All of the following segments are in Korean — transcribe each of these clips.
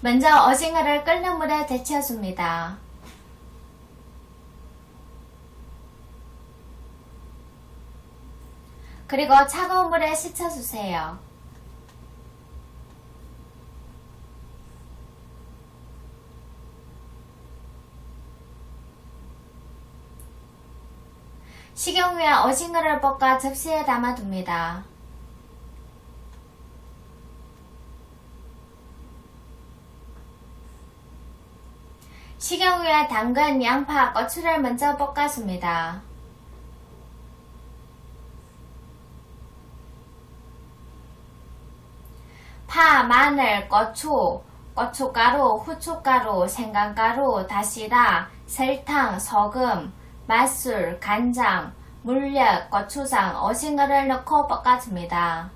먼저 오징어를 끓는 물에 데쳐줍니다. 그리고 차가운 물에 씻어주세요. 식용 후에 오징어를 볶아 접시에 담아둡니다. 식용 후에 당근, 양파, 고추를 먼저 볶아줍니다. 파, 마늘, 고추, 고춧가루, 후춧가루, 생강가루, 다시다, 설탕, 소금, 맛술, 간장, 물엿, 고추장, 오징어를 넣고 볶아줍니다.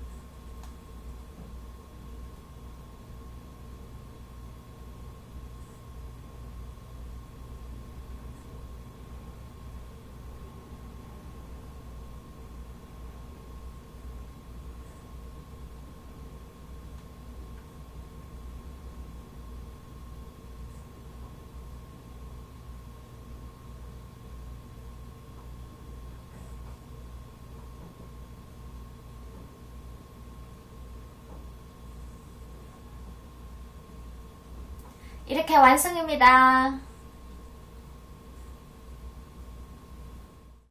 이렇게 완성입니다.